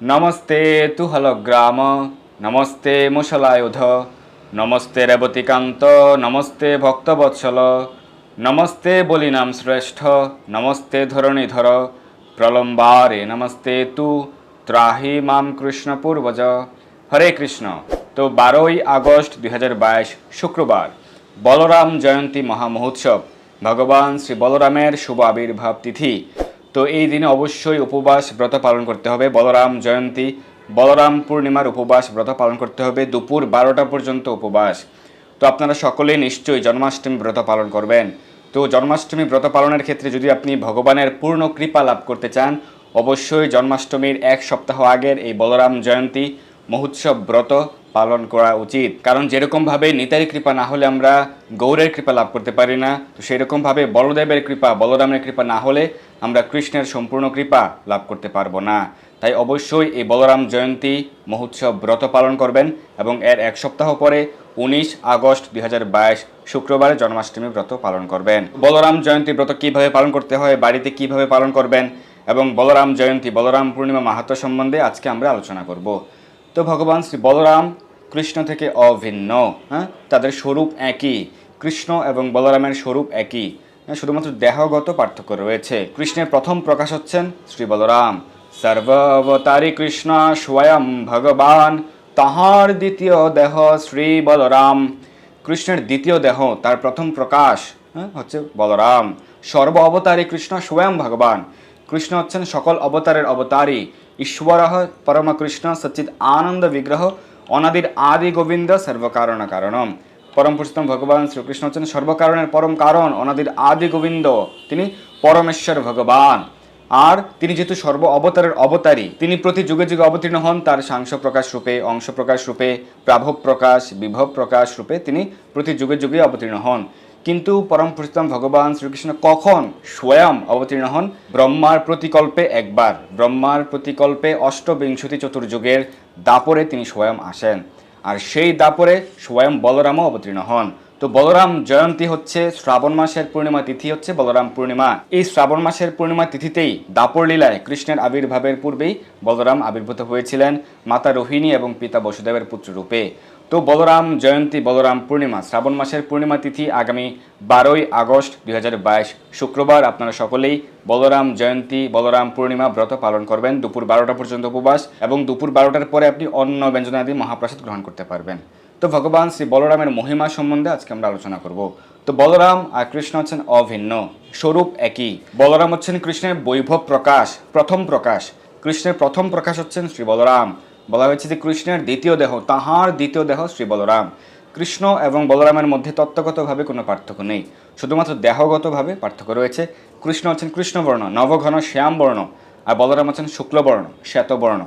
নমস্তে তু গ্রাম নমস্তে মুসলায়ুধ নমস্তে রেবতীকান্ত, নমস্তে ভক্তবৎসল, নমস্তে বলিনাম শ্রেষ্ঠ, নমস্তে ধরণীধর, প্রলম্বারে নমস্তে তু, ত্রাহি মাম কৃষ্ণ পূর্বজ। হরে কৃষ্ণ। তো বারোই আগস্ট দু হাজার বাইশ শুক্রবার, বলরাম জয়ন্তী মহামহোৎসব ভগবান শ্রী বলরামের শুভ আবির্ভাব তিথি। তো এই দিনে অবশ্যই উপবাস ব্রত পালন করতে হবে। বলরাম জয়ন্তী, বলরাম পূর্ণিমার উপবাস ব্রত পালন করতে হবে। দুপুর বারোটা পর্যন্ত উপবাস। তো আপনারা সকলেই নিশ্চয়ই জন্মাষ্টমী ব্রত পালন করবেন। তো জন্মাষ্টমী ব্রত পালনের ক্ষেত্রে যদি আপনি ভগবানের পূর্ণ কৃপা লাভ করতে চান, অবশ্যই জন্মাষ্টমীর এক সপ্তাহ আগের এই বলরাম জয়ন্তী মহোৎসব ব্রত পালন করা উচিত। কারণ যেরকমভাবে নিতারি কৃপা না হলে আমরা গৌরের কৃপা লাভ করতে পারি না, তো সেরকমভাবে বলদেবের কৃপা, বলরামের কৃপা না হলে আমরা কৃষ্ণের সম্পূর্ণ কৃপা লাভ করতে পারব না। তাই অবশ্যই এই বলরাম জয়ন্তী মহোৎসব ব্রত পালন করবেন এবং এর এক সপ্তাহ পরে উনিশ আগস্ট দুই হাজার বাইশ শুক্রবারে জন্মাষ্টমী ব্রত পালন করবেন। বলরাম জয়ন্তী ব্রত কীভাবে পালন করতে হয়, বাড়িতে কীভাবে পালন করবেন এবং বলরাম জয়ন্তী, বলরাম পূর্ণিমা মাহাত্ম সম্বন্ধে আজকে আমরা আলোচনা করব। তো ভগবান শ্রী বলরাম কৃষ্ণ থেকে অভিন্ন হ্যাঁ? তাদের স্বরূপ একই কৃষ্ণ এবং বলরামের স্বরূপ একই। হ্যাঁ, শুধুমাত্র দেহগত পার্থক্য রয়েছে। কৃষ্ণের প্রথম প্রকাশ হচ্ছেন শ্রী বলরাম। সর্ব অবতারী কৃষ্ণ স্বয়ং ভগবান তাহার দ্বিতীয় দেহ শ্রী বলরাম। কৃষ্ণের দ্বিতীয় দেহ তার প্রথম প্রকাশ হ্যাঁ, হচ্ছে বলরাম। সর্ব অবতারী কৃষ্ণ স্বয়ং ভগবান। কৃষ্ণ হচ্ছেন সকল অবতারের অবতারী। ঈশ্বর পরম কৃষ্ণ সচ্চিত আনন্দ বিগ্রহ অনাদির আদি গোবিন্দ সর্বকারণ কারণম। পরম পুরুষোত্তম ভগবান শ্রীকৃষ্ণ হচ্ছেন সর্বকারণের পরম কারণ, অনাদির আদি গোবিন্দ। তিনি পরমেশ্বর ভগবান। আর তিনি যেহেতু সর্ব অবতারের অবতারী, তিনি প্রতি যুগে যুগে অবতীর্ণ হন, তার সাংস প্রকাশ রূপে, অংশ প্রকাশ রূপে, প্রাভব প্রকাশ, বিভব প্রকাশ রূপে তিনি প্রতি যুগে যুগে অবতীর্ণ হন। কিন্তু পরম পুরুষোত্তম ভগবান শ্রীকৃষ্ণ কখন স্বয়ং অবতীর্ণ হন? ব্রহ্মার প্রতিকল্পে একবার। ব্রহ্মার প্রতিকল্পে অষ্টবিংশতি চতুর্যুগের দাপরে তিনি স্বয়ং আসেন। আর সেই দাপরে স্বয়ং বলরামও অবতীর্ণ হন। তো বলরাম জয়ন্তী হচ্ছে শ্রাবণ মাসের পূর্ণিমা তিথি হচ্ছে বলরাম পূর্ণিমা। এই শ্রাবণ মাসের পূর্ণিমা তিথিতেই দাপর লীলায় কৃষ্ণের আবির্ভাবের পূর্বেই বলরাম আবির্ভূত হয়েছিলেন মাতা রোহিণী এবং পিতা বসুদেবের পুত্র রূপে তো বলরাম জয়ন্তী বলরাম পূর্ণিমা, শ্রাবণ মাসের পূর্ণিমা তিথি আগামী বারোই আগস্ট দুই হাজার বাইশ শুক্রবার। আপনারা সকলেই বলরাম জয়ন্তী বলরাম পূর্ণিমা ব্রত পালন করবেন। দুপুর বারোটা পর্যন্ত উপবাস এবং দুপুর বারোটার পরে আপনি অন্ন ব্যঞ্জনাদি মহাপ্রসাদ গ্রহণ করতে পারবেন। তো ভগবান শ্রী বলরামের মহিমা সম্বন্ধে আজকে আমরা আলোচনা করব। তো বলরাম আর কৃষ্ণ হচ্ছেন অভিন্ন, স্বরূপ একই। বলরাম হচ্ছেন কৃষ্ণের বৈভব প্রকাশ, প্রথম প্রকাশ। কৃষ্ণের প্রথম প্রকাশ হচ্ছেন শ্রী বলরাম। বলা হয়েছে যে কৃষ্ণের দ্বিতীয় দেহ, তাহার দ্বিতীয় দেহ শ্রী বলরাম। কৃষ্ণ এবং বলরামের মধ্যে তত্ত্বগতভাবে কোনো পার্থক্য নেই। শুধুমাত্র দেহগতভাবে পার্থক্য রয়েছে। কৃষ্ণ হচ্ছেন কৃষ্ণবর্ণ, নবঘন শ্যাম বর্ণ আর বলরাম হচ্ছেন শুক্লবর্ণ, শ্বেতবর্ণ।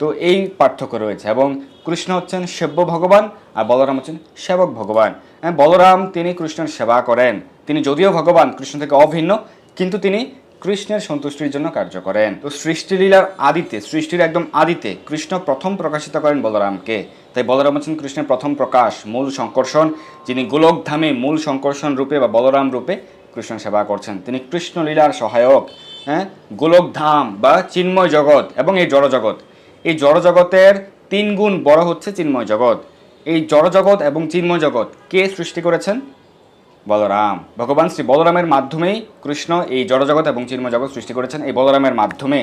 তো এই পার্থক্য রয়েছে এবং কৃষ্ণ হচ্ছেন সেব্য ভগবান আর বলরাম হচ্ছেন সেবক ভগবান। হ্যাঁ বলরাম তিনি কৃষ্ণের সেবা করেন। তিনি যদিও ভগবান, কৃষ্ণ থেকে অভিন্ন, কিন্তু তিনি কৃষ্ণের সন্তুষ্টির জন্য কার্য করেন। তো সৃষ্টিলীলার আদিতে, সৃষ্টির একদম আদিতে কৃষ্ণ প্রথম প্রকাশিত করেন বলরামকে। তাই বলরাম হচ্ছেন কৃষ্ণের প্রথম প্রকাশ, মূল সংকর্ষণ। যিনি গোলকধামে মূল সংকর্ষণ রূপে বা বলরাম রূপে কৃষ্ণ সেবা করছেন। তিনি কৃষ্ণলীলার সহায়ক হ্যাঁ? গোলকধাম বা চিন্ময় জগৎ এবং এই জড়জগৎ। এই জড়জগতের তিন গুণ বড় হচ্ছে চিন্ময় জগৎ। এই জড়জগৎ এবং চিন্ময় জগৎ কে সৃষ্টি করেছেন? বলরাম। ভগবান শ্রী বলরামের মাধ্যমেই কৃষ্ণ এই জড়জগৎ এবং চিন্ময় জগৎ সৃষ্টি করেছেন এই বলরামের মাধ্যমে।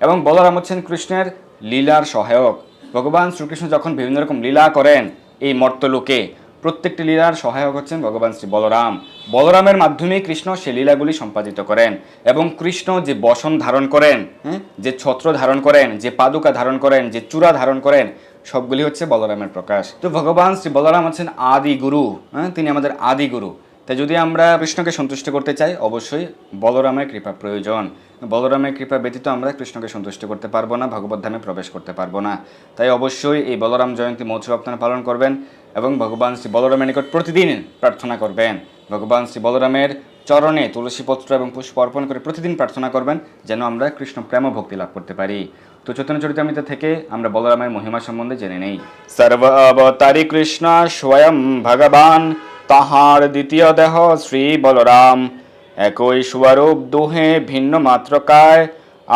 এবং বলরাম হচ্ছেন কৃষ্ণের লীলার সহায়ক। ভগবান শ্রীকৃষ্ণ যখন বিভিন্ন রকম লীলা করেন এই মর্তলোকে, প্রত্যেকটি লীলার সহায়ক হচ্ছেন ভগবান শ্রী বলরাম। বলরামের মাধ্যমেই কৃষ্ণ সে লীলাগুলি সম্পাদিত করেন এবং কৃষ্ণ যে বসন ধারণ করেন যে ছত্র ধারণ করেন, যে পাদুকা ধারণ করেন, যে চূড়া ধারণ করেন, সবগুলি হচ্ছে বলরামের প্রকাশ। তো ভগবান শ্রী বলরাম হচ্ছেন আদি গুরু হ্যাঁ তিনি আমাদের আদি গুরু। তাই যদি আমরা কৃষ্ণকে সন্তুষ্ট করতে চাই, অবশ্যই বলরামের কৃপা প্রয়োজন। বলরামের কৃপা ব্যতীত আমরা কৃষ্ণকে সন্তুষ্ট করতে পারব না, ভগবত ধামে প্রবেশ করতে পারব না। তাই অবশ্যই এই বলরাম জয়ন্তী মহোৎসব আপনারা পালন করবেন এবং ভগবান শ্রী বলরামের নিকট প্রতিদিন প্রার্থনা করবেন। ভগবান শ্রী বলরামের চরণে তুলসীপত্র এবং পুষ্প অর্পণ করে প্রতিদিন প্রার্থনা করবেন, যেন আমরা কৃষ্ণ প্রেম ভক্তি লাভ করতে পারি। তো চৈতন্য চরিতামৃত থেকে আমরা বলরামের মহিমা সম্বন্ধে জেনে নেই। সর্ব অবতারী কৃষ্ণ স্বয়ং ভগবান তাহার দ্বিতীয় দেহ, শ্রী বলরাম। একই স্বরূপ দুহে ভিন্ন মাত্রকায়,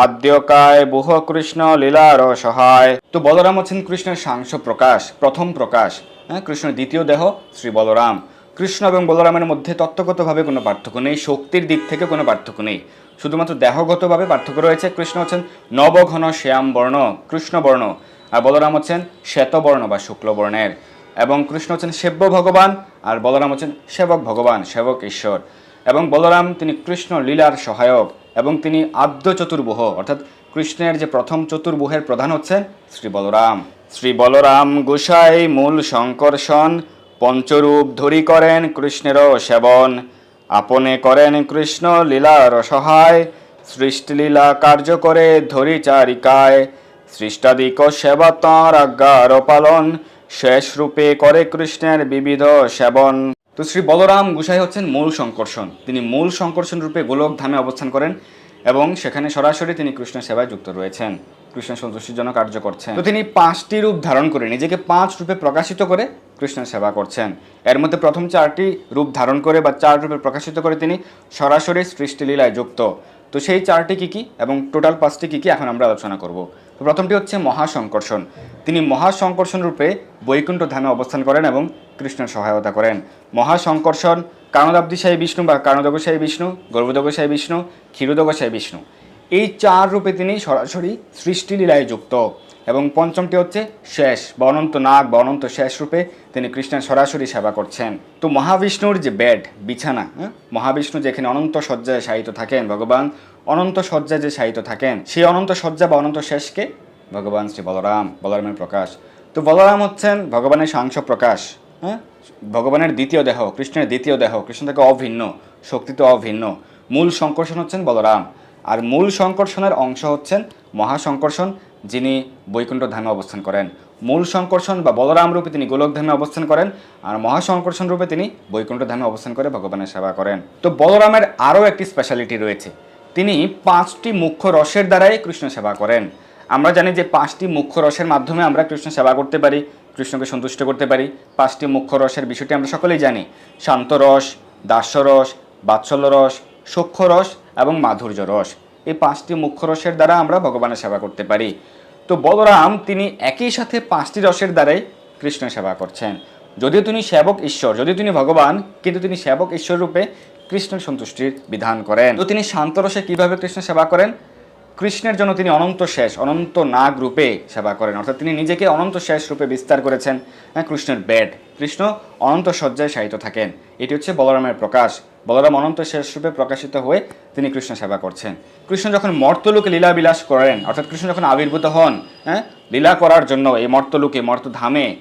আদ্যকায় বুহ কৃষ্ণ লীলার সহায়। তো বলরাম হচ্ছেন কৃষ্ণের সাংস প্রকাশ, প্রথম প্রকাশ। হ্যাঁ কৃষ্ণের দ্বিতীয় দেহ, শ্রী বলরাম। কৃষ্ণ এবং বলরামের মধ্যে তত্ত্বগতভাবে কোনো পার্থক্য নেই, শক্তির দিক থেকে কোনো পার্থক্য নেই। শুধুমাত্র দেহগতভাবে পার্থক্য রয়েছে, কৃষ্ণ হচ্ছেন নবঘন শ্যাম বর্ণ কৃষ্ণ বর্ণ আর বলরাম হচ্ছেন শ্বেতবর্ণ বা শুক্লবর্ণের। এবং কৃষ্ণ হচ্ছেন সেব্য ভগবান, আর বলরাম হচ্ছেন সেবক ভগবান, সেবক ঈশ্বর। এবং বলরাম, তিনি কৃষ্ণ লীলার সহায়ক, এবং তিনি আদ্য চতুর্বুহ, অর্থাৎ কৃষ্ণের যে প্রথম চতুর্বুহের প্রধান হচ্ছেন শ্রী বলরাম। শ্রী বলরাম গোসাই মূল সংকর্ষণ, পঞ্চরূপ ধরি করেন কৃষ্ণেরও সেবন। আপনে করেন কৃষ্ণ লীলার সহায় সৃষ্টিলীলা কার্য করে ধরি চারিকায়। সৃষ্টাদিক সেবা তাঁর আজ্ঞার পালন শেষ রূপে করে কৃষ্ণের বিবিধ সেবন। তো শ্রী বলরাম গুসাই হচ্ছেন মূল সংকর্ষণ। তিনি মূল সংকর্ষণ রূপে গোলক ধামে অবস্থান করেন এবং সেখানে সরাসরি তিনি কৃষ্ণ সেবায় যুক্ত রয়েছেন। কৃষ্ণ সন্তুষ্টির জন্য কার্য করছেন। তো তিনি পাঁচটি রূপ ধারণ করে, নিজেকে পাঁচ রূপে প্রকাশিত করে কৃষ্ণের সেবা করছেন। এর মধ্যে প্রথম চারটি রূপ ধারণ করে বা চার রূপে প্রকাশিত করে তিনি সরাসরি সৃষ্টিলীলায় যুক্ত। তো সেই চারটি কী কী এবং টোটাল পাঁচটি কী কী এখন আমরা আলোচনা করব। তো প্রথমটি হচ্ছে মহাসংকর্ষণ। তিনি মহাসংকর্ষণ রূপে বৈকুণ্ঠ ধামে অবস্থান করেন এবং কৃষ্ণের সহায়তা করেন। মহাসংকর্ষণ কারণদাব্দিশাহী বিষ্ণু বা কারণদগোসাই বিষ্ণু গর্ভদগোসাই বিষ্ণু ক্ষীরোদগোসাই বিষ্ণু। এই চার রূপে তিনি সরাসরি সৃষ্টিলীলায় যুক্ত এবং পঞ্চমটি হচ্ছে শেষ বা অনন্ত নাগ বা অনন্ত শেষ রূপে তিনি কৃষ্ণের সরাসরি সেবা করছেন। তো মহাবিষ্ণুর যে বেড, বিছানা হ্যাঁ? মহাবিষ্ণু যেখানে অনন্ত শয্যায় শায়িত থাকেন, ভগবান অনন্ত শয্যায় যে সাহিত্য থাকেন, সেই অনন্ত শয্যা বা অনন্ত শেষকে ভগবান শ্রী বলরাম, বলরামের প্রকাশ। তো বলরাম হচ্ছেন ভগবানের সাংস প্রকাশ হ্যাঁ? ভগবানের দ্বিতীয় দেহ, কৃষ্ণের দ্বিতীয় দেহ, কৃষ্ণ থেকে অভিন্ন, শক্তি তো অভিন্ন। মূল সংকর্ষণ হচ্ছেন বলরাম। আর মূল সংকর্ষণের অংশ হচ্ছেন মহাসংকর্ষণ, যিনি বৈকুণ্ঠ ধামে অবস্থান করেন। মূল সংকর্ষণ বা বলরাম রূপে তিনি গোলক ধামে অবস্থান করেন, আর মহাসংকর্ষণ রূপে তিনি বৈকুণ্ঠ ধামে অবস্থান করে ভগবানের সেবা করেন। তো বলরামের আরও একটি স্পেশালিটি রয়েছে। তিনি পাঁচটি মুখ্য রসের দ্বারাই কৃষ্ণ সেবা করেন। আমরা জানি যে পাঁচটি মুখ্য রসের মাধ্যমে আমরা কৃষ্ণ সেবা করতে পারি, কৃষ্ণকে সন্তুষ্ট করতে পারি। পাঁচটি মুখ্য রসের বিষয়টি আমরা সকলেই জানি। শান্ত রস দাস্যরস বাৎসল্য রস, সূক্ষ্ম রস এবং মাধুর্য রস। এই পাঁচটি মুখ্য রসের দ্বারা আমরা ভগবানের সেবা করতে পারি। তো বলরাম তিনি একই সাথে পাঁচটি রসের দ্বারাই কৃষ্ণ সেবা করছেন। যদিও তিনি সেবক ঈশ্বর, যদিও তিনি ভগবান, কিন্তু তিনি সেবক ঈশ্বর রূপে কৃষ্ণের সন্তুষ্টির বিধান করেন। তো তিনি শান্ত রসে কীভাবে কৃষ্ণ সেবা করেন? কৃষ্ণের জন্য তিনি অনন্ত শেষ, অনন্ত নাগ রূপে সেবা করেন। অর্থাৎ তিনি নিজেকে অনন্ত শেষ রূপে বিস্তার করেছেন হ্যাঁ কৃষ্ণের বেড কৃষ্ণ অনন্ত শয্যায় শায়িত থাকেন। এটি হচ্ছে বলরামের প্রকাশ। বলরাম অনন্ত শেষ রূপে প্রকাশিত হয়ে তিনি কৃষ্ণ সেবা করছেন। কৃষ্ণ যখন মর্তলোকে লীলা বিলাস করেন, অর্থাৎ কৃষ্ণ যখন আবির্ভূত হন হ্যাঁ লীলা করার জন্য এই মর্তলোকে, মর্তধামে,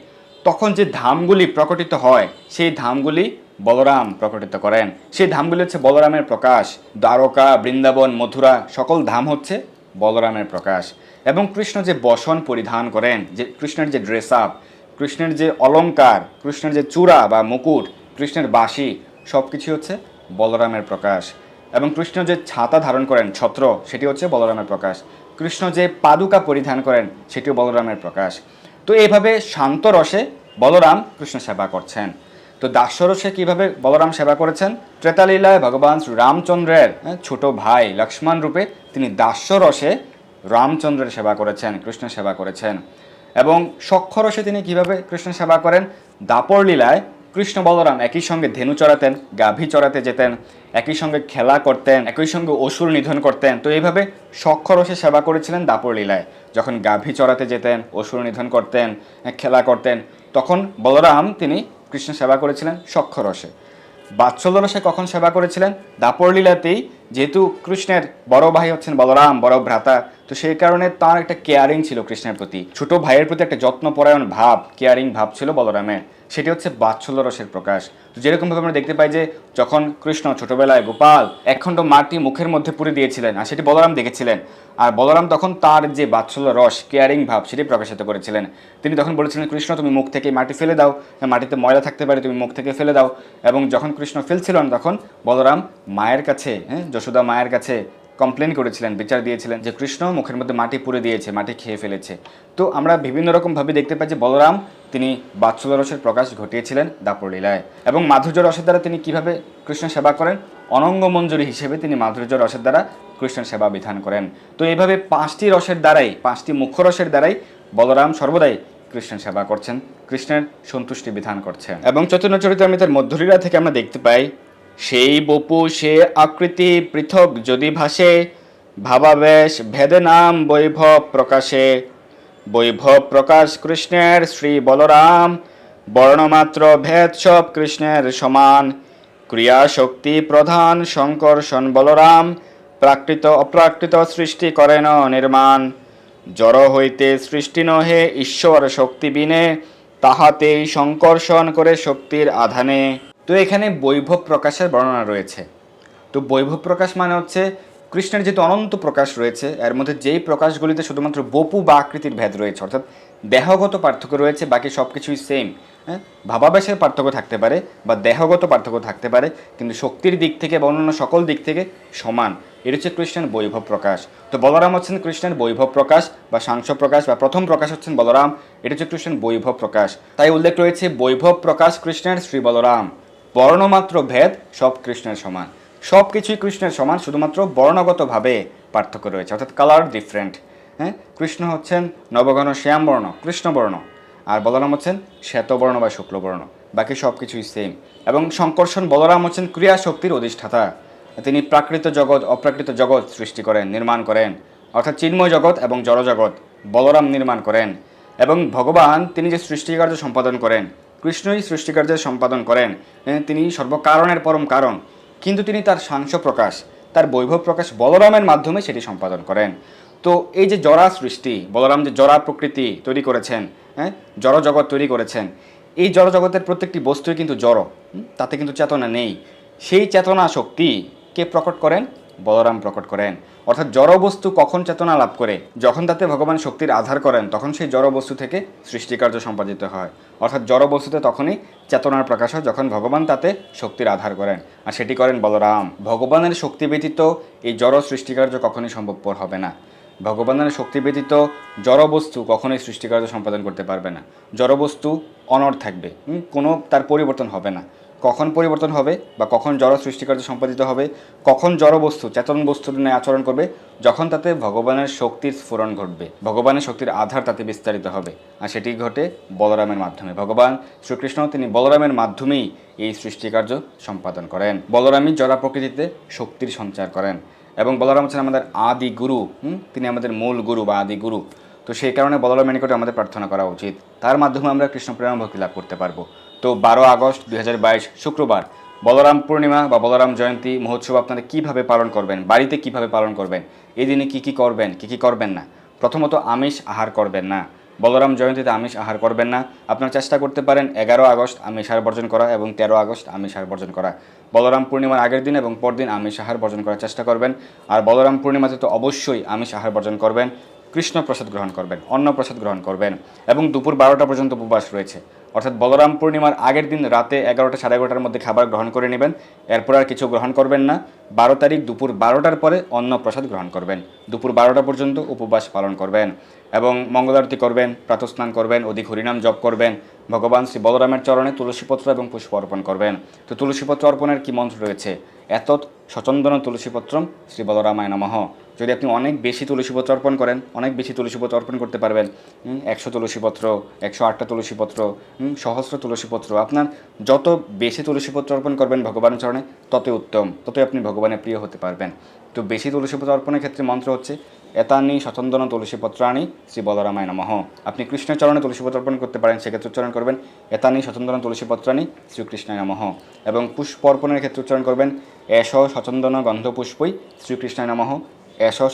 তখন যে ধামগুলি প্রকটিত হয়, সেই ধামগুলি বলরাম প্রকটিত করেন। সেই ধামগুলি হচ্ছে বলরামের প্রকাশ। দ্বারকা, বৃন্দাবন, মথুরা, সকল ধাম হচ্ছে বলরামের প্রকাশ। এবং কৃষ্ণ যে বসন পরিধান করেন, যে কৃষ্ণের যে ড্রেস আপ কৃষ্ণের যে অলঙ্কার কৃষ্ণের যে চূড়া বা মুকুট, কৃষ্ণের বাসি সব কিছু হচ্ছে বলরামের প্রকাশ। এবং কৃষ্ণ যে ছাতা ধারণ করেন, ছত্র সেটি হচ্ছে বলরামের প্রকাশ। কৃষ্ণ যে পাদুকা পরিধান করেন, সেটিও বলরামের প্রকাশ। তো এইভাবে শান্ত রসে বলরাম কৃষ্ণ সেবা করছেন। তো দাস্যরসে কীভাবে বলরাম সেবা করেছেন? ত্রেতালীলায় ভগবান শ্রী রামচন্দ্রের ছোট ভাই লক্ষ্মণ রূপে তিনি দাস্যরসে রামচন্দ্রের সেবা করেছেন কৃষ্ণ সেবা করেছেন। এবং সক্ষরসে তিনি কীভাবে কৃষ্ণ সেবা করেন? দাপর লীলায় কৃষ্ণ বলরাম একই সঙ্গে ধেনু চড়াতেন, গাভী চড়াতে যেতেন, একই সঙ্গে খেলা করতেন, একই সঙ্গে অসুর নিধন করতেন। তো এইভাবে সক্ষরসে সেবা করেছিলেন দাপর লীলায়। যখন গাভী চড়াতে যেতেন, অসুর নিধন করতেন খেলা করতেন, তখন বলরাম তিনি কৃষ্ণ সেবা করেছিলেন সক্ষরসে। বাৎসল্যরসে কখন সেবা করেছিলেন? দাপর লীলাতেই যেহেতু কৃষ্ণের বড় ভাই হচ্ছেন বলরাম, বড় ভ্রাতা, তো সেই কারণে তার একটা কেয়ারিং ছিল কৃষ্ণের প্রতি। ছোট ভাইয়ের প্রতি একটা যত্নপরায়ণ ভাব কেয়ারিং ভাব ছিল বলরামের। সেটি হচ্ছে বাৎসল্য রসের প্রকাশ। তো যেরকমভাবে আমরা দেখতে পাই যে যখন কৃষ্ণ ছোটবেলায় গোপাল একখণ্ড মাটি মুখের মধ্যে পুরে দিয়েছিলেন, আর সেটি বলরাম দেখেছিলেন, আর বলরাম তখন তার যে বাৎসল্য রস, কেয়ারিং ভাব, সেটি প্রকাশিত করেছিলেন। তিনি তখন বলেছিলেন, কৃষ্ণ, তুমি মুখ থেকে মাটি ফেলে দাও মাটিতে ময়লা থাকতে পারে, তুমি মুখ থেকে ফেলে দাও। এবং যখন কৃষ্ণ ফেলছিলেন, তখন বলরাম মায়ের কাছে হ্যাঁ যশোদা মায়ের কাছে কমপ্লেন করেছিলেন, বিচার দিয়েছিলেন যে কৃষ্ণ মুখের মধ্যে মাটি পুড়ে দিয়েছে, মাটি খেয়ে ফেলেছে। তো আমরা বিভিন্ন রকমভাবে দেখতে পাই যে বলরাম, তিনি বাৎসল্য রসের প্রকাশ ঘটিয়েছিলেন দাপর লীলায় এবং মাধুর্য রসের দ্বারা তিনি কীভাবে কৃষ্ণ সেবা করেন? অনঙ্গ মঞ্জুরি হিসেবে তিনি মাধুর্য রসের দ্বারা কৃষ্ণ সেবা বিধান করেন। তো এইভাবে পাঁচটি রসের দ্বারাই, পাঁচটি মুখ্য রসের দ্বারাই বলরাম সর্বদাই কৃষ্ণের সেবা করছেন, কৃষ্ণের সন্তুষ্টি বিধান করছেন। এবং চৈতন্য চরিতামৃতের মধ্যলীলা থেকে আমরা দেখতে পাই সেই বপু সে আকৃতি পৃথক যদি ভাসে, ভাবাবেশ ভেদে নাম বৈভব প্রকাশে। বৈভব প্রকাশ কৃষ্ণের শ্রী বলরাম, বর্ণমাত্র ভেদ সব কৃষ্ণের সমান। ক্রিয়া শক্তি প্রধান শঙ্কর্ষণ বলরাম, প্রাকৃত অপ্রাকৃত সৃষ্টি করেন নির্মাণ। জড় হইতে সৃষ্টি নহে ঈশ্বর শক্তি বিনে তাহাতেই সংকর্ষণ করে শক্তির আধানে। তো এখানে বৈভব প্রকাশের বর্ণনা রয়েছে। তো বৈভব প্রকাশ মানে হচ্ছে কৃষ্ণের যেহেতু অনন্ত প্রকাশ রয়েছে, এর মধ্যে যেই প্রকাশগুলিতে শুধুমাত্র বপু বা আকৃতির ভেদ রয়েছে, অর্থাৎ দেহগত পার্থক্য রয়েছে, বাকি সব কিছুই সেম হ্যাঁ? ভাবাবেশের পার্থক্য থাকতে পারে বা দেহগত পার্থক্য থাকতে পারে, কিন্তু শক্তির দিক থেকে বা অন্যান্য সকল দিক থেকে সমান। এটা হচ্ছে কৃষ্ণের বৈভব প্রকাশ। তো বলরাম হচ্ছেন কৃষ্ণের বৈভব প্রকাশ বা সাংস প্রকাশ বা প্রথম প্রকাশ হচ্ছেন বলরাম, এটা হচ্ছে কৃষ্ণের বৈভব প্রকাশ। তাই উল্লেখ রয়েছে বৈভব প্রকাশ কৃষ্ণের শ্রী বলরাম। বর্ণমাত্র ভেদ সব কৃষ্ণের সমান। সব কিছুই কৃষ্ণের সমান, শুধুমাত্র বর্ণগতভাবে পার্থক্য রয়েছে। অর্থাৎ কালার ডিফারেন্ট হ্যাঁ? কৃষ্ণ হচ্ছেন নবঘন শ্যামবর্ণ, কৃষ্ণবর্ণ। আর বলরাম হচ্ছেন শ্বেতবর্ণ বা শুক্লবর্ণ। বাকি সব কিছুই সেম এবং শঙ্কর্ষণ বলরাম হচ্ছেন ক্রিয়া শক্তির অধিষ্ঠাতা। তিনি প্রাকৃত জগৎ, অপ্রাকৃত জগৎ সৃষ্টি করেন, নির্মাণ করেন। অর্থাৎ চিন্ময় জগৎ এবং জড়জগৎ বলরাম নির্মাণ করেন। এবং ভগবান, তিনি যে সৃষ্টিকার্য সম্পাদন করেন কৃষ্ণই সৃষ্টিকার্যের সম্পাদন করেন। তিনি সর্বকারণের পরম কারণ। কিন্তু তিনি তার সাংস প্রকাশ, তার বৈভব প্রকাশ বলরামের মাধ্যমে সেটি সম্পাদন করেন। তো এই যে জরা সৃষ্টি, বলরাম যে জরা প্রকৃতি তৈরি করেছেন হ্যাঁ জড় জগৎ তৈরি করেছেন, এই জড় জগতের প্রত্যেকটি বস্তুই কিন্তু জড় তাতে কিন্তু চেতনা নেই। সেই চেতনা শক্তি কে প্রকট করেন? বলরাম প্রকট করেন। অর্থাৎ জড় বস্তু কখন চেতনা লাভ করে, যখন তাতে ভগবান শক্তির আধার করেন, তখন সেই জড় বস্তু থেকে সৃষ্টিকার্য সম্পাদিত হয়। অর্থাৎ জড় বস্তুতে তখনই চেতনার প্রকাশ হয়, যখন ভগবান তাতে শক্তির আধার করেন। আর সেটি করেন বলরাম। ভগবানের শক্তি ব্যতীত এই জড় সৃষ্টিকার্য কখনই সম্ভবপর হবে না। ভগবানের শক্তি ব্যতীত জড়বস্তু কখনোই সৃষ্টিকার্য সম্পাদন করতে পারবে না। জড়বস্তু অনড় থাকবে কোনো তার পরিবর্তন হবে না। কখন পরিবর্তন হবে বা কখন জড় সৃষ্টিকার্য সম্পাদিত হবে, কখন জড় বস্তু, চেতন বস্তুর ন্যায় আচরণ করবে, যখন তাতে ভগবানের শক্তির স্ফুরণ ঘটবে, ভগবানের শক্তির আধার তাতে বিস্তারিত হবে। আর সেটি ঘটে বলরামের মাধ্যমে। ভগবান শ্রীকৃষ্ণ, তিনি বলরামের মাধ্যমেই এই সৃষ্টিকার্য সম্পাদন করেন। বলরামই জড়া প্রকৃতিতে শক্তির সঞ্চার করেন। এবং বলরাম হচ্ছেন আমাদের আদি গুরু? তিনি আমাদের মূল গুরু বা আদি গুরু। তো সেই কারণে বলরামের নিকটে আমাদের প্রার্থনা করা উচিত। তার মাধ্যমে আমরা কৃষ্ণ প্রেম ভক্তি লাভ করতে পারব। তো বারো আগস্ট দুই হাজার বাইশ, শুক্রবার। বলরাম পূর্ণিমা বা বলরাম জয়ন্তী মহোৎসব আপনারা কীভাবে পালন করবেন? বাড়িতে কীভাবে পালন করবেন? এই দিনে কী কী করবেন? কী কী করবেন না? প্রথমত আমিষ আহার করবেন না। বলরাম জয়ন্তীতে আমিষ আহার করবেন না। আপনারা চেষ্টা করতে পারেন এগারো আগস্ট আমিষ আহার বর্জন করা এবং তেরো আগস্ট আমিষ আহার বর্জন করা। বলরাম পূর্ণিমার আগের দিন এবং পরদিন আমিষ আহার বর্জন করার চেষ্টা করবেন। আর বলরাম পূর্ণিমাতে তো অবশ্যই আমিষ আহার বর্জন করবেন। কৃষ্ণ প্রসাদ গ্রহণ করবেন অন্ন প্রসাদ গ্রহণ করবেন এবং দুপুর বারোটা পর্যন্ত উপবাস রয়েছে। অর্থাৎ বলরাম পূর্ণিমার আগের দিন রাতে এগারোটা সাড়ে এগারোটার মধ্যে খাবার গ্রহণ করে নেবেন। এরপর আর কিছু গ্রহণ করবেন না। বারো তারিখ দুপুর বারোটার পরে অন্ন প্রসাদ গ্রহণ করবেন। দুপুর বারোটা পর্যন্ত উপবাস পালন করবেন এবং মঙ্গলারতি করবেন, প্রাতস্নান করবেন, অধিক হরিনাম জপ করবেন, ভগবান শ্রী বলরামের চরণে তুলসীপত্র এবং পুষ্প অর্পণ করবেন। তো তুলসীপত্র অর্পণের কি মন্ত্র রয়েছে? এত সচন্দন তুলসীপত্রম শ্রী বলরামায় নমঃ। যদি আপনি অনেক বেশি তুলসীপত্র অর্পণ করেন, অনেক বেশি তুলসীপত্র অর্পণ করতে পারবেন। একশো তুলসীপত্র, একশো আটটা তুলসীপত্র সহস্র তুলসীপত্র আপনার যত বেশি তুলসীপত্র অর্পণ করবেন ভগবানের চরণে, ততই উত্তম, ততই আপনি ভগবানের প্রিয় হতে পারবেন। তো বেশি তুলসীপত্র অর্পণের ক্ষেত্রে মন্ত্র হচ্ছে, এতানি সচন্দন তুলসীপত্রাণি শ্রী বলরামায় নমঃ। আপনি কৃষ্ণের চরণে তুলসীপত্র অর্পণ করতে পারেন, সেক্ষেত্রে উচ্চারণ করবেন, এতানি সচন্দন তুলসীপত্রাণি শ্রীকৃষ্ণায় নমঃ। এবং পুষ্প অর্পণের ক্ষেত্রে উচ্চারণ করবেন সচন্দন গন্ধ পুষ্পই শ্রীকৃষ্ণায় নমঃ।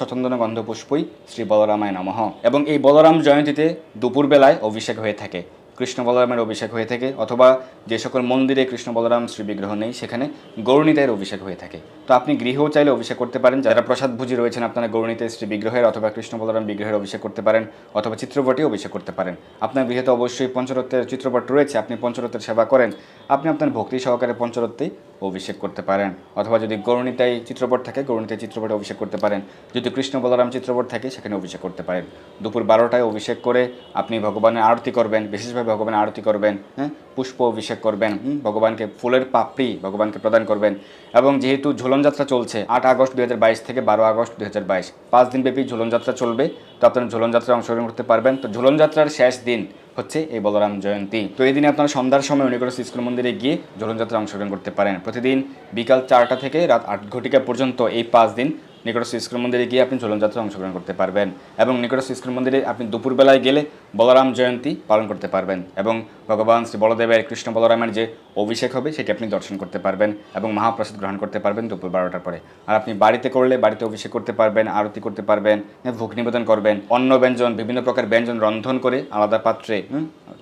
সচন্দন গন্ধ পুষ্পই শ্রী বলরামায় নমঃ। এবং এই বলরাম জয়ন্তীতে দুপুরবেলায় অভিষেক হয়ে থাকে। কৃষ্ণ বলরামের অভিষেক হয়ে থাকে অথবা যে সকল মন্দিরে কৃষ্ণ বলরাম শ্রী বিগ্রহ নেই, সেখানে গৌরণীতের অভিষেক হয়ে থাকে। তো আপনি গৃহেও চাইলে অভিষেক করতে পারেন, যারা প্রসাদ ভুজি রয়েছেন আপনারা গৌরণীতে শ্রী বিগ্রহের অথবা কৃষ্ণ বলরাম বিগ্রহের অভিষেক করতে পারেন অথবা চিত্রপটে অভিষেক করতে পারেন। আপনার গৃহে তো অবশ্যই পঞ্চরত্বের চিত্রপট রয়েছে, আপনি পঞ্চরত্বের সেবা করেন, আপনি আপনার ভক্তি সহকারে পঞ্চরত্বেই অভিষেক করতে পারেন। অথবা যদি গৌরণিতাই চিত্রপট থাকে গৌরণিতাই চিত্রপটে অভিষেক করতে পারেন। যদি কৃষ্ণ বলরাম চিত্রপট থাকে, সেখানে অভিষেক করতে পারেন। দুপুর বারোটায় অভিষেক করে আপনি ভগবানের আরতি করবেন, বিশেষভাবে ভগবানের আরতি করবেন হ্যাঁ? পুষ্প অভিষেক করবেন ভগবানকে ফুলের পাপড়ি ভগবানকে প্রদান করবেন। এবং যেহেতু ঝুলন যাত্রা চলছে, আট আগস্ট দুই হাজার বাইশ থেকে বারো আগস্ট দু হাজার বাইশ, পাঁচ দিনব্যাপী ঝুলন যাত্রা চলবে। তো আপনারা ঝুলন যাত্রায় অংশগ্রহণ করতে পারবেন। তো ঝুলন যাত্রার শেষ দিন হচ্ছে এই বলরাম জয়ন্তী। তো এই দিনে আপনারা সন্ধ্যার সময় নিকটস্থ স্কুল মন্দিরে গিয়ে ঝুলন যাত্রায় অংশগ্রহণ করতে পারেন। প্রতিদিন বিকাল চারটা থেকে রাত আট ঘটিকা পর্যন্ত এই পাঁচ দিন নিকটস্থ স্কুল মন্দিরে গিয়ে আপনি ঝুলন যাত্রায় অংশগ্রহণ করতে পারবেন এবং নিকটস্থ স্কুল মন্দিরে আপনি দুপুরবেলায় গেলে বলরাম জয়ন্তী পালন করতে পারবেন এবং ভগবান শ্রী বলদেবের কৃষ্ণ বলরামের যে অভিষেক হবে সেটি আপনি দর্শন করতে পারবেন এবং মহাপ্রসাদ গ্রহণ করতে পারবেন দুপুর বারোটার পরে। আর আপনি বাড়িতে করলে বাড়িতে অভিষেক করতে পারবেন আরতি করতে পারবেন হ্যাঁ, ভোগ নিবেদন করবেন অন্য ব্যঞ্জন বিভিন্ন প্রকার ব্যঞ্জন রন্ধন করে আলাদা পাত্রে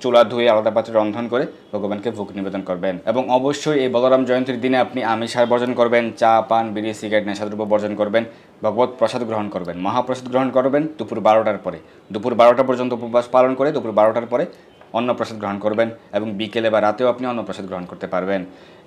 চুলা ধুয়ে আলাদা পাত্রে রন্ধন করে ভগবানকে ভোগ নিবেদন করবেন। এবং অবশ্যই এই বলরাম জয়ন্তীর দিনে আপনি আমিষ আহার বর্জন করবেন চা পান বিড়ি সিগারেট নেশাদ্রব্য বর্জন করবেন। ভগবত প্রসাদ গ্রহণ করবেন, মহাপ্রসাদ গ্রহণ করবেন দুপুর বারোটার পরে। দুপুর বারোটা পর্যন্ত উপবাস পালন করে দুপুর বারোটার পরে অন্নপ্রসাদ গ্রহণ করবেন এবং বিকেলে বা রাতেও আপনি অন্নপ্রসাদ গ্রহণ করতে পারবেন।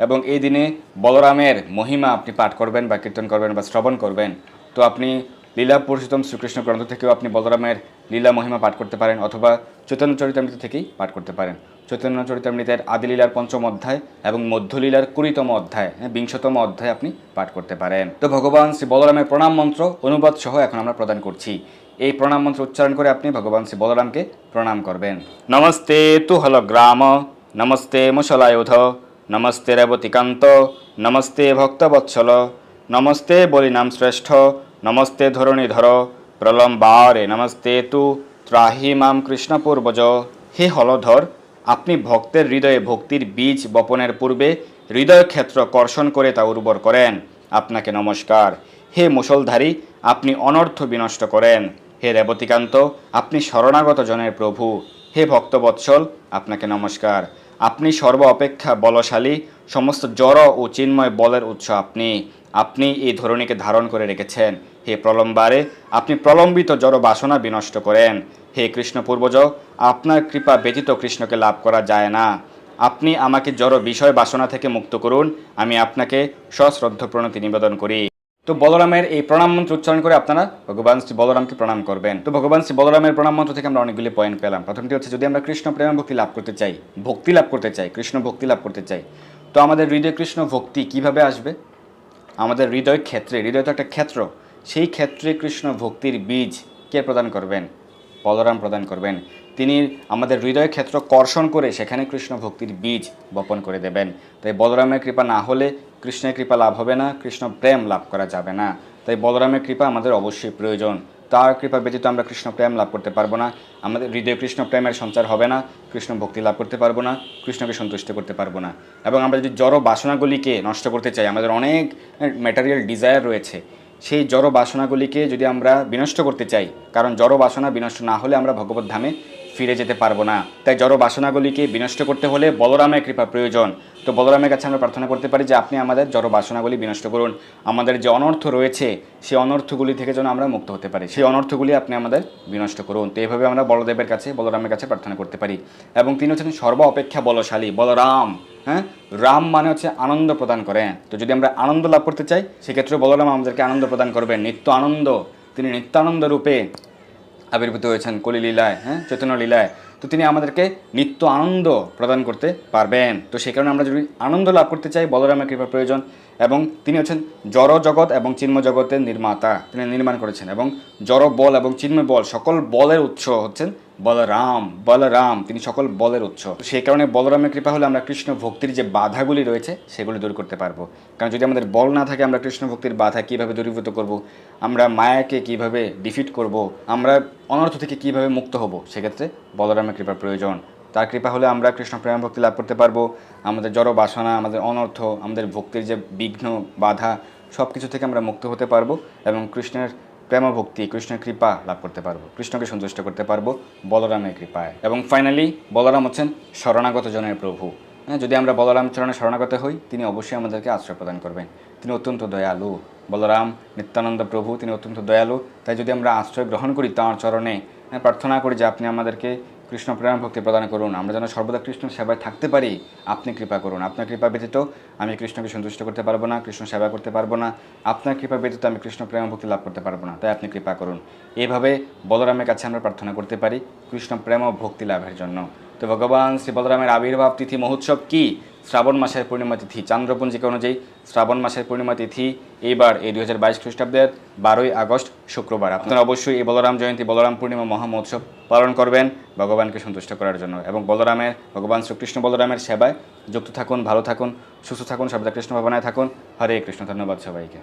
এবং এই দিনে বলরামের মহিমা আপনি পাঠ করবেন বা কীর্তন করবেন বা শ্রবণ করবেন। তো আপনি লীলা পুরুষোত্তম শ্রীকৃষ্ণ গ্রন্থ থেকেও আপনি বলরামের লীলা মহিমা পাঠ করতে পারেন অথবা চৈতন্য চরিতামৃত থেকেই পাঠ করতে পারেন। চৈতন্য চরিতামৃতের আদিলীলার পঞ্চম অধ্যায় এবং মধ্যলীলার কুড়িতম অধ্যায় হ্যাঁ, বিংশতম অধ্যায় আপনি পাঠ করতে পারেন। তো ভগবান শ্রী বলরামের প্রণাম মন্ত্র অনুবাদ সহ এখন আমরা প্রদান করছি। এই প্রণাম মন্ত্র উচ্চারণ করে আপনি ভগবান শ্রী বলরামকে প্রণাম করবেন। নমস্তে তু হল গ্রাম নমস্তে মুসলায়ুধ নমস্তে রেবতিকান্ত নমস্তে ভক্তবৎসল নমস্তে বলিনাম শ্রেষ্ঠ নমস্তে ধরণীধর প্রলম্বারে নমস্তে তু, ত্রাহি মাম কৃষ্ণ পূর্বজ হে হলধর, আপনি ভক্তের হৃদয়ে ভক্তির বীজ বপনের পূর্বে হৃদয় ক্ষেত্র কর্ষণ করে তা উর্বর করেন। আপনাকে নমস্কার। হে মুসলধারী আপনি অনর্থ বিনষ্ট করেন। হে রেবতিকান্ত, আপনি শরণাগত জনের প্রভু। হে ভক্তবৎসল, আপনাকে নমস্কার। আপনি সর্ব অপেক্ষা বলশালী, সমস্ত জড় ও চিন্ময় বলের উৎস আপনি। আপনি এই ধরণীকে ধারণ করে রেখেছেন। হে প্রলম্বারে, আপনি প্রলম্বিত জড় বাসনা বিনষ্ট করেন। হে কৃষ্ণ পূর্বজ, আপনার কৃপা ব্যতীত কৃষ্ণকে লাভ করা যায় না। আপনি আমাকে জড় বিষয় বাসনা থেকে মুক্ত করুন। আমি আপনাকে সশ্রদ্ধ প্রণতি নিবেদন করি। তো বলরামের এই প্রণাম মন্ত্র উচ্চারণ করে আপনারা ভগবান শ্রী বলরামকে প্রণাম করবেন। তো ভগবান শ্রী বলরামের প্রণাম মন্ত্র থেকে আমরা অনেকগুলি পয়েন্ট পেলাম। প্রথমটি হচ্ছে, যদি আমরা কৃষ্ণ প্রেম ভক্তি লাভ করতে চাই, ভক্তি লাভ করতে চাই, কৃষ্ণ ভক্তি লাভ করতে চাই, তো আমাদের হৃদয় কৃষ্ণ ভক্তি কীভাবে আসবে? আমাদের হৃদয় ক্ষেত্রে, হৃদয় তো একটা ক্ষেত্র। সেই ক্ষেত্রে কৃষ্ণ ভক্তির বীজ কে প্রদান করবেন? বলরাম প্রদান করবেন। তিনি আমাদের হৃদয় ক্ষেত্র কর্ষণ করে সেখানে কৃষ্ণ ভক্তির বীজ বপন করে দেবেন। তাই বলরামের কৃপা না হলে কৃষ্ণের কৃপা লাভ হবে না, কৃষ্ণ প্রেম লাভ করা যাবে না। তাই বলরামের কৃপা আমাদের অবশ্যই প্রয়োজন। তার কৃপা ব্যতীত আমরা কৃষ্ণ প্রেম লাভ করতে পারব না। আমাদের হৃদয়ে কৃষ্ণ প্রেমের সঞ্চার হবে না, কৃষ্ণ ভক্তি লাভ করতে পারব না, কৃষ্ণকে সন্তুষ্ট করতে পারব না। এবং আমরা যদি জড় বাসনাগুলিকে নষ্ট করতে চাই, আমাদের অনেক ম্যাটেরিয়াল ডিজায়ার রয়েছে, সেই জড় বাসনাগুলিকে যদি আমরা বিনষ্ট করতে চাই, কারণ জড় বাসনা বিনষ্ট না হলে আমরা ভগবত ধামে ফিরে যেতে পারব না। তাই জড় বাসনাগুলিকে বিনষ্ট করতে হলে বলরামের কৃপা প্রয়োজন। তো বলরামের কাছে আমরা প্রার্থনা করতে পারি যে, আপনি আমাদের জড় বাসনাগুলি বিনষ্ট করুন। আমাদের যে অনর্থ রয়েছে, সেই অনর্থগুলি থেকে যেন আমরা মুক্ত হতে পারি। সেই অনর্থগুলি আপনি আমাদের বিনষ্ট করুন। তো এইভাবে আমরা বলদেবের কাছে, বলরামের কাছে প্রার্থনা করতে পারি। এবং তিনি হচ্ছেন সর্ব অপেক্ষা বলশালী, বলরাম হ্যাঁ? রাম মানে হচ্ছে আনন্দ প্রদান করে। তো যদি আমরা আনন্দ লাভ করতে চাই, সেক্ষেত্রে বলরাম আমাদেরকে আনন্দ প্রদান করবেন। নিত্য আনন্দ। তিনি নিত্যানন্দ রূপে আবির্ভূত হয়েছেন কলিলীলায় হ্যাঁ চৈতন্য লীলায়। তো তিনি আমাদেরকে নিত্য আনন্দ প্রদান করতে পারবেন। তো সেই কারণে আমরা যদি আনন্দ লাভ করতে চাই, বলরামের কৃপা প্রয়োজন। এবং তিনি হচ্ছেন জড় জগৎ এবং চিন্ময় জগতের নির্মাতা। তিনি নির্মাণ করেছেন এবং জড় বল এবং চিন্ময় বল সকল বলের উৎস হচ্ছেন বলরাম বলরাম। তিনি সকল বলের উৎস। সেই কারণে বলরামের কৃপা হলে আমরা কৃষ্ণ ভক্তির যে বাধাগুলি রয়েছে, সেগুলি দূর করতে পারব। কারণ যদি আমাদের বল না থাকে, আমরা কৃষ্ণ ভক্তির বাধা কীভাবে দূরীভূত করব? আমরা মায়াকে কীভাবে ডিফিট করব? আমরা অনর্থ থেকে কীভাবে মুক্ত হব? সেক্ষেত্রে বলরামের কৃপার প্রয়োজন। তার কৃপা হলে আমরা কৃষ্ণ প্রেম ভক্তি লাভ করতে পারব। আমাদের জড় বাসনা আমাদের অনর্থ আমাদের ভক্তির যে বিঘ্ন বাধা সব কিছু থেকে আমরা মুক্ত হতে পারব এবং কৃষ্ণের প্রেম ভক্তি কৃষ্ণের কৃপা লাভ করতে পারব। কৃষ্ণকে সন্তুষ্ট করতে পারব বলরামের কৃপায়। এবং ফাইনালি বলরাম হচ্ছেন শরণাগত জনের প্রভু। হ্যাঁ যদি আমরা বলরাম চরণে শরণাগত হই তিনি অবশ্যই আমাদেরকে আশ্রয় প্রদান করবেন। তিনি অত্যন্ত দয়ালু। বলরাম নিত্যানন্দ প্রভু তিনি অত্যন্ত দয়ালু। তাই যদি আমরা আশ্রয় গ্রহণ করি তাঁর চরণে হ্যাঁ, প্রার্থনা করি যে আপনি আমাদেরকে কৃষ্ণ প্রেরণ ভক্তি প্রদান করুন। আমরা যেন সর্বদা কৃষ্ণ সেবায় থাকতে পারি, আপনি কৃপা করুন। আপনার কৃপা ব্যতীত আমি কৃষ্ণকে সন্তুষ্ট করতে পারব না, কৃষ্ণ সেবা করতে পারব না। আপনার কৃপা ব্যতীত আমি কৃষ্ণ প্রেম ভক্তি লাভ করতে পারব না। তাই আপনি কৃপা করুন। এইভাবে বলরামের কাছে আমরা প্রার্থনা করতে পারি, কৃষ্ণ প্রেম ও ভক্তি লাভের জন্য। তো ভগবান শ্রী বলরামের আবির্ভাব তিথি মহোৎসব কি? শ্রাবণ মাসের পূর্ণিমা তিথি চান্দ্রপঞ্জিকা অনুযায়ী শ্রাবণ মাসের পূর্ণিমা তিথি এইবার এই দুই হাজার বাইশ খ্রিস্টাব্দের বারোই আগস্ট শুক্রবার। আপনারা অবশ্যই এই বলরাম জয়ন্তী, বলরাম পূর্ণিমা মহা মহোৎসব পালন করবেন, ভগবানকে সন্তুষ্ট করার জন্য। এবং বলরামের, ভগবান শ্রীকৃষ্ণ বলরামের সেবায় যুক্ত থাকুন, ভালো থাকুন, সুস্থ থাকুন, সর্বদা কৃষ্ণ ভাবনায় থাকুন। হরে কৃষ্ণ, ধন্যবাদ সবাইকে।